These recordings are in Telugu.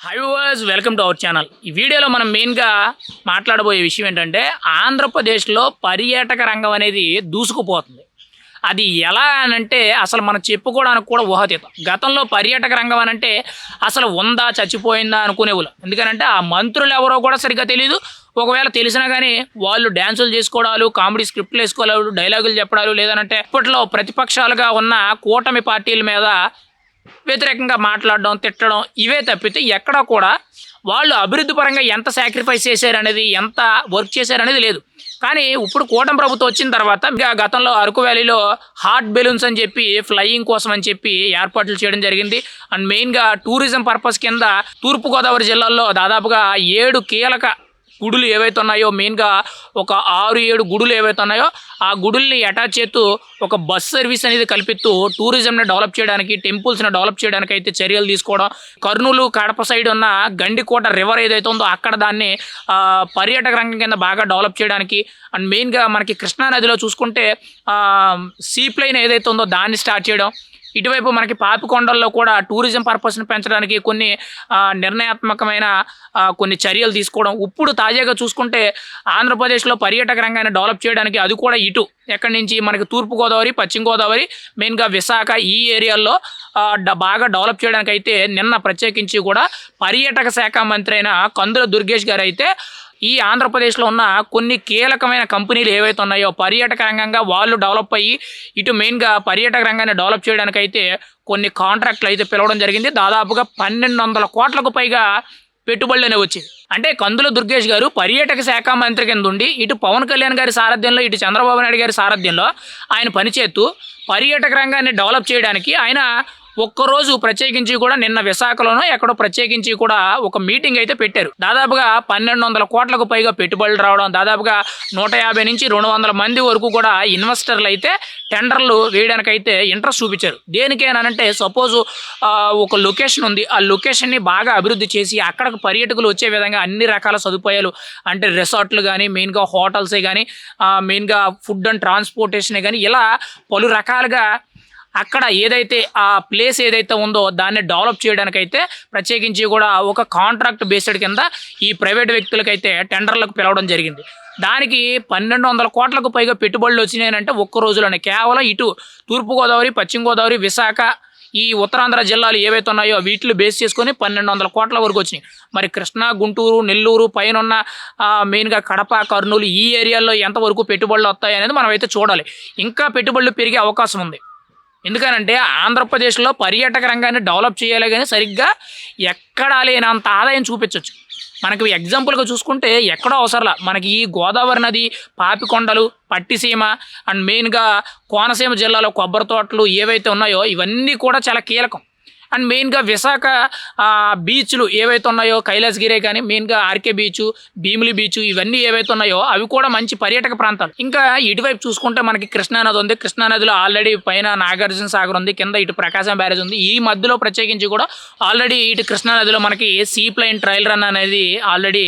Hi welcome to our channel ఈ వీడియోలో మనం మెయిన్గా మాట్లాడబోయే విషయం ఏంటంటే ఆంధ్రప్రదేశ్లో పర్యాటక రంగం అనేది దూసుకుపోతుంది. అది ఎలా అని అంటే అసలు మనం చెప్పుకోవడానికి కూడా ఊహాతీతం. గతంలో పర్యాటక రంగం అని అంటే అసలు ఉందా చచ్చిపోయిందా అనుకునేవాళ్ళు ఎందుకనంటే ఆ మంత్రులు ఎవరో కూడా సరిగ్గా తెలియదు ఒకవేళ తెలిసినా కానీ వాళ్ళు డ్యాన్సులు చేసుకోవడాలు కామెడీ స్క్రిప్ట్లు వేసుకోవాలి డైలాగులు చెప్పడాలు లేదనంటే ఇప్పట్లో ప్రతిపక్షాలుగా ఉన్న కూటమి పార్టీల మీద వ్యతిరేకంగా మాట్లాడడం తిట్టడం ఇవే తప్పితే ఎక్కడ కూడా వాళ్ళు అభివృద్ధి పరంగా ఎంత సాక్రిఫైస్ చేశారనేది ఎంత వర్క్ చేశారనేది లేదు. కానీ ఇప్పుడు కూటమి ప్రభుత్వం వచ్చిన తర్వాత ఇంకా గతంలో అరకు వ్యాలీలో హాట్ బెలూన్స్ అని చెప్పి ఫ్లయింగ్ కోసం అని చెప్పి ఏర్పాట్లు చేయడం జరిగింది. అండ్ మెయిన్గా టూరిజం పర్పస్ కింద తూర్పుగోదావరి జిల్లాలో దాదాపుగా ఏడు కీలక గుడులు ఏవైతే ఉన్నాయో మెయిన్గా ఒక ఆరు ఏడు గుడులు ఏవైతే ఉన్నాయో ఆ గుడుల్ని అటాచ్ చేస్తూ ఒక బస్ సర్వీస్ అనేది కల్పిస్తూ టూరిజంని డెవలప్ చేయడానికి టెంపుల్స్ని డెవలప్ చేయడానికి అయితే చర్యలు తీసుకోవడం కర్నూలు కడప సైడ్ ఉన్న గండికోట రివర్ ఏదైతే ఉందో అక్కడ దాన్ని పర్యాటక రంగం కింద బాగా డెవలప్ చేయడానికి అండ్ మెయిన్గా మనకి కృష్ణా నదిలో చూసుకుంటే సీ ప్లైన్ ఏదైతే ఉందో దాన్ని స్టార్ట్ చేయడం ఇటువైపు మనకి పాపికొండల్లో కూడా టూరిజం పర్పస్ని పెంచడానికి కొన్ని నిర్ణయాత్మకమైన కొన్ని చర్యలు తీసుకోవడం. ఇప్పుడు తాజాగా చూసుకుంటే ఆంధ్రప్రదేశ్లో పర్యాటక రంగాన్ని డెవలప్ చేయడానికి అది కూడా ఇటు. ఎక్కడి నుంచి మనకి తూర్పుగోదావరి పశ్చిమ గోదావరి మెయిన్గా విశాఖ ఈ ఏరియాల్లో బాగా డెవలప్ చేయడానికి అయితే నిన్న ప్రత్యేకించి కూడా పర్యాటక శాఖ మంత్రి అయిన కందుల దుర్గేష్ గారు అయితే ఈ ఆంధ్రప్రదేశ్లో ఉన్న కొన్ని కీలకమైన కంపెనీలు ఏవైతే ఉన్నాయో పర్యాటక రంగంగా వాళ్ళు డెవలప్ అయ్యి ఇటు మెయిన్గా పర్యాటక రంగాన్ని డెవలప్ చేయడానికి అయితే కొన్ని కాంట్రాక్ట్లు అయితే పిలవడం జరిగింది. దాదాపుగా పన్నెండు వందల కోట్లకు పైగా పెట్టుబడులు అనేవి వచ్చాయి. అంటే కందుల దుర్గేష్ గారు పర్యాటక శాఖ మంత్రి కింద ఉండి ఇటు పవన్ కళ్యాణ్ గారి సారథ్యంలో ఇటు చంద్రబాబు నాయుడు గారి సారథ్యంలో ఆయన పనిచేస్తూ పర్యాటక రంగాన్ని డెవలప్ చేయడానికి ఆయన ఒక్కరోజు ప్రత్యేకించి కూడా నిన్న విశాఖలోనో ఎక్కడో ప్రత్యేకించి కూడా ఒక మీటింగ్ అయితే పెట్టారు. దాదాపుగా పన్నెండు వందల కోట్లకు పైగా పెట్టుబడులు రావడం దాదాపుగా నూట యాభై నుంచి రెండు వందల మంది వరకు కూడా ఇన్వెస్టర్లు అయితే టెండర్లు వేయడానికైతే ఇంట్రెస్ట్ చూపించారు. దేనికేనంటే సపోజ్ ఒక లొకేషన్ ఉంది. ఆ లొకేషన్ని బాగా అభివృద్ధి చేసి అక్కడికి పర్యాటకులు వచ్చే విధంగా అన్ని రకాల సదుపాయాలు అంటే రిసార్ట్లు కానీ మెయిన్గా హోటల్సే కానీ మెయిన్గా ఫుడ్ అండ్ ట్రాన్స్పోర్టేషనే కానీ ఇలా పలు రకాలుగా అక్కడ ఏదైతే ఆ ప్లేస్ ఏదైతే ఉందో దాన్ని డెవలప్ చేయడానికైతే ప్రత్యేకించి కూడా ఒక కాంట్రాక్ట్ బేస్డ్ కింద ఈ ప్రైవేట్ వ్యక్తులకైతే టెండర్లకు పిలవడం జరిగింది. దానికి పన్నెండు వందల కోట్లకు పైగా పెట్టుబడులు వచ్చినాయనంటే ఒక్క రోజులోనే. కేవలం ఇటు తూర్పుగోదావరి పశ్చిమ గోదావరి విశాఖ ఈ ఉత్తరాంధ్ర జిల్లాలు ఏవైతే ఉన్నాయో వీటిని బేస్ చేసుకొని పన్నెండు వందల కోట్ల వరకు వచ్చినాయి. మరి కృష్ణా గుంటూరు నెల్లూరు పైన ఉన్న మెయిన్గా కడప కర్నూలు ఈ ఏరియాల్లో ఎంతవరకు పెట్టుబడులు వస్తాయి అనేది మనం అయితే చూడాలి. ఇంకా పెట్టుబడులు పెరిగే అవకాశం ఉంది. ఎందుకనంటే ఆంధ్రప్రదేశ్లో పర్యాటక రంగాన్ని డెవలప్ చేయాలి కానీ సరిగ్గా ఎక్కడా లేనంత ఆదాయం చూపించవచ్చు మనకి ఎగ్జాంపుల్గా చూసుకుంటే ఎక్కడో అవసరంలా మనకి ఈ గోదావరి నది పాపికొండలు పట్టిసీమ అండ్ మెయిన్గా కోనసీమ జిల్లాలో కొబ్బరి తోటలు ఏవైతే ఉన్నాయో ఇవన్నీ కూడా చాలా కీలకం. అండ్ మెయిన్గా విశాఖ బీచ్లు ఏవైతే ఉన్నాయో కైలాసగిరే కానీ మెయిన్గా ఆర్కే బీచ్ భీమిలి బీచ్ ఇవన్నీ ఏవైతే ఉన్నాయో అవి కూడా మంచి పర్యాటక ప్రాంతాలు. ఇంకా ఇటువైపు చూసుకుంటే మనకి కృష్ణానది ఉంది. కృష్ణానదిలో ఆల్రెడీ పైన నాగార్జున సాగర్ ఉంది. కింద ఇటు ప్రకాశం బ్యారేజ్ ఉంది. ఈ మధ్యలో ప్రత్యేకించి కూడా ఆల్రెడీ ఇటు కృష్ణానదిలో మనకి సీ ప్లైన్ ట్రయల్ రన్ అనేది ఆల్రెడీ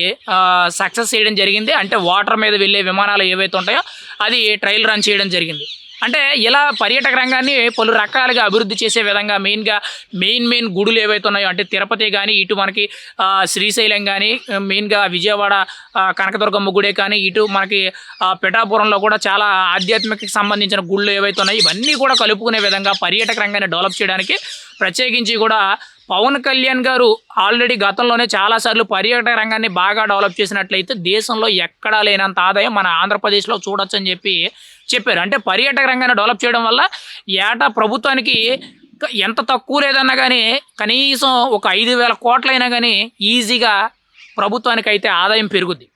సక్సెస్ చేయడం జరిగింది. అంటే వాటర్ మీద వెళ్ళే విమానాలు ఏవైతే ఉంటాయో అది ట్రయల్ రన్ చేయడం జరిగింది. అంటే ఇలా పర్యాటక రంగాన్ని పలు రకాలుగా అభివృద్ధి చేసే విధంగా మెయిన్గా మెయిన్ మెయిన్ గుడులు ఏవైతే ఉన్నాయో అంటే తిరుపతి కానీ ఇటు మనకి శ్రీశైలం కానీ మెయిన్గా విజయవాడ కనకదుర్గమ్మ గుడే కానీ ఇటు మనకి పిఠాపురంలో కూడా చాలా ఆధ్యాత్మికకి సంబంధించిన గుళ్ళు ఏవైతే ఉన్నాయో ఇవన్నీ కూడా కలుపుకునే విధంగా పర్యాటక రంగాన్ని డెవలప్ చేయడానికి ప్రత్యేకించి కూడా పవన్ కళ్యాణ్ గారు ఆల్రెడీ గతంలోనే చాలాసార్లు పర్యాటక రంగాన్ని బాగా డెవలప్ చేసినట్లయితే దేశంలో ఎక్కడా లేనంత ఆదాయం మన ఆంధ్రప్రదేశ్లో చూడొచ్చు అని చెప్పి చెప్పారు. అంటే పర్యాటక రంగాన్ని డెవలప్ చేయడం వల్ల ఏటా ప్రభుత్వానికి ఎంత తక్కువ లేదన్నా కానీ కనీసం ఒక ఐదు వేల కోట్లైనా కానీ ఈజీగా ప్రభుత్వానికి అయితే ఆదాయం పెరుగుద్ది.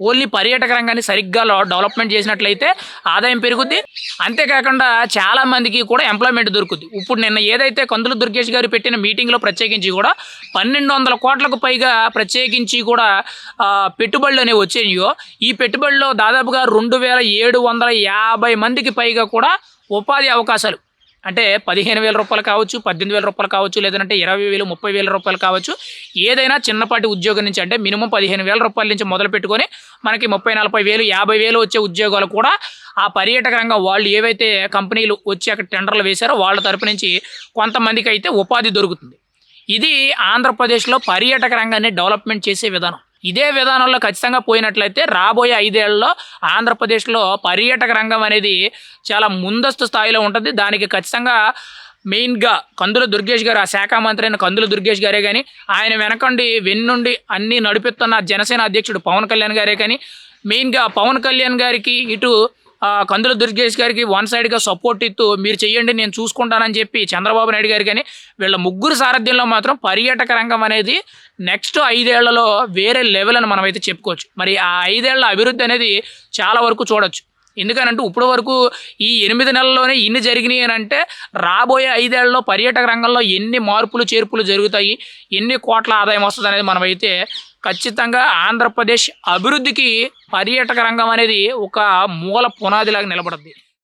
ఓన్లీ పర్యాటక రంగాన్ని సరిగ్గా డెవలప్మెంట్ చేసినట్లయితే ఆదాయం పెరుగుద్ది. అంతేకాకుండా చాలా మందికి కూడా ఎంప్లాయ్మెంట్ దొరుకుద్ది. ఇప్పుడు నిన్న ఏదైతే కందుల దుర్గేష్ గారు పెట్టిన మీటింగ్లో ప్రత్యేకించి కూడా పన్నెండు వందల కోట్లకు పైగా ప్రత్యేకించి కూడా పెట్టుబడులు అనేవి వచ్చాయో ఈ పెట్టుబడిలో దాదాపుగా రెండు వేల ఏడు వందల యాభై మందికి పైగా కూడా ఉపాధి అవకాశాలు. అంటే పదిహేను వేల రూపాయలు కావచ్చు పద్దెనిమిది వేల రూపాయలు కావచ్చు లేదంటే ఇరవై వేలు ముప్పై వేల రూపాయలు కావచ్చు ఏదైనా చిన్నపాటి ఉద్యోగం నుంచి అంటే మినిమం పదిహేను వేల రూపాయల నుంచి మొదలు పెట్టుకొని మనకి ముప్పై నలభై వేలు యాభై వేలు వచ్చే ఉద్యోగాలు కూడా ఆ పర్యాటక రంగం వాళ్ళు ఏవైతే కంపెనీలు వచ్చి అక్కడ టెండర్లు వేశారో వాళ్ళ తరపు నుంచి కొంతమందికి అయితే ఉపాధి దొరుకుతుంది. ఇది ఆంధ్రప్రదేశ్లో పర్యాటక రంగాన్ని డెవలప్మెంట్ చేసే విధానం. ఇదే విధానంలో ఖచ్చితంగా పోయినట్లయితే రాబోయే ఐదేళ్ళలో ఆంధ్రప్రదేశ్లో పర్యాటక రంగం అనేది చాలా ముందస్తు స్థాయిలో ఉంటుంది. దానికి ఖచ్చితంగా మెయిన్గా కందుల దుర్గేష్ గారు ఆ శాఖ మంత్రి అయిన కందుల దుర్గేష్ గారే కానీ ఆయన వెనకండి వెన్నుండి అన్నీ నడిపిస్తున్న జనసేన అధ్యక్షుడు పవన్ కళ్యాణ్ గారే కానీ మెయిన్గా పవన్ కళ్యాణ్ గారికి ఇటు కందుల దుర్గేష్ గారికి వన్ సైడ్గా సపోర్ట్ ఇస్తూ మీరు చెయ్యండి నేను చూసుకుంటానని చెప్పి చంద్రబాబు నాయుడు గారు కానీ వీళ్ళ ముగ్గురు సారథ్యంలో మాత్రం పర్యాటక రంగం అనేది నెక్స్ట్ ఐదేళ్ళలో వేరే లెవెల్ అని మనం అయితే చెప్పుకోవచ్చు. మరి ఆ ఐదేళ్ళ అభివృద్ధి అనేది చాలా వరకు చూడొచ్చు. ఎందుకనంటే ఇప్పటి వరకు ఈ ఎనిమిది నెలల్లోనే ఇన్ని జరిగినాయి అని అంటే రాబోయే ఐదేళ్ళలో పర్యాటక రంగంలో ఎన్ని మార్పులు చేర్పులు జరుగుతాయి ఎన్ని కోట్ల ఆదాయం వస్తుంది అనేది మనమైతే ఖచ్చితంగా ఆంధ్రప్రదేశ్ అభివృద్ధికి పర్యాటక రంగం అనేది ఒక మూల పునాదిలాగా నిలబడుద్ది.